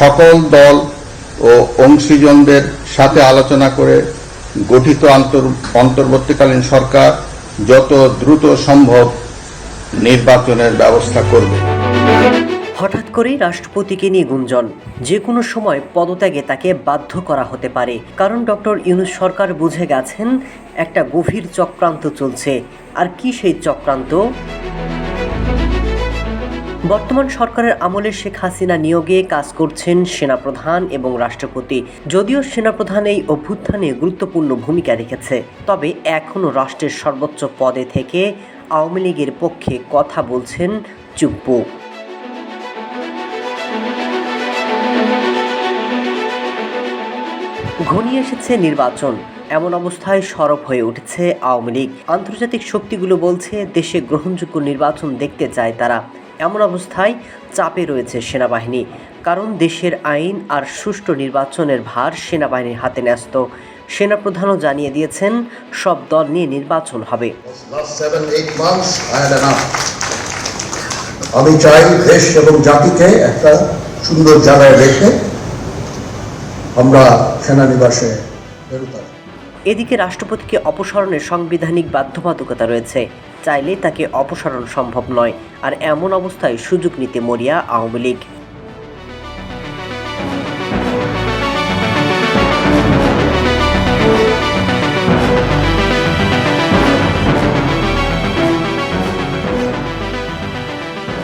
সকল দল ও অংশীজনদের সাথে আলোচনা করে গঠিত অন্তর্বর্তীকালীন সরকার যত দ্রুত সম্ভব নির্বাচনের ব্যবস্থা করবে। হঠাৎ করেই রাষ্ট্রপতিকে নিয়ে গুঞ্জন। যে কোনো সময় পদত্যাগে তাকে বাধ্য করা হতে পারে। কারণ ডক্টর ইউনুস সরকার বুঝে গেছেন, একটা গভীর চক্রান্ত চলছে। আর কি সেই চক্রান্ত? বর্তমান সরকারের আমলে শেখ হাসিনা নিয়োগে কাজ করছেন সেনাপ্রধান এবং রাষ্ট্রপতি। যদিও সেনাপ্রধান এই অভ্যুত্থানে গুরুত্বপূর্ণ ভূমিকা রেখেছে, তবে এখনও রাষ্ট্রের সর্বোচ্চ পদে থেকে আওয়ামী লীগের পক্ষে কথা বলছেন চুপ্পু। ঘনিয়ে এসেছে নির্বাচন। এমন অবস্থায় সরব হয়ে উঠেছে আওয়ামী লীগ। আন্তর্জাতিক শক্তিগুলো বলছে, দেশে গ্রহণযোগ্য নির্বাচন দেখতে চায় তারা। এমন অবস্থায় চাপে রয়েছে সেনাবাহিনী, কারণ দেশের আইন আর সুষ্ঠু নির্বাচনের ভার সেনাবাহিনীর হাতে ন্যস্ত সেনাপ্রধানও জানিয়ে দিয়েছেন, সব দল নিয়ে নির্বাচন হবে. আমি চাই দেশ এবং জাতিকে একটা সুন্দর জায়গায় রেখে আমরা সেনানিবাসে আসব। এদিকে রাষ্ট্রপতিকে অপসারণের সাংবিধানিক বাধ্যবাধকতা রয়েছে। চাইলে তাকে অপসারণ সম্ভব নয়। আর এমন অবস্থায় সুযোগ নিতে মরিয়া আওয়ামী লীগ।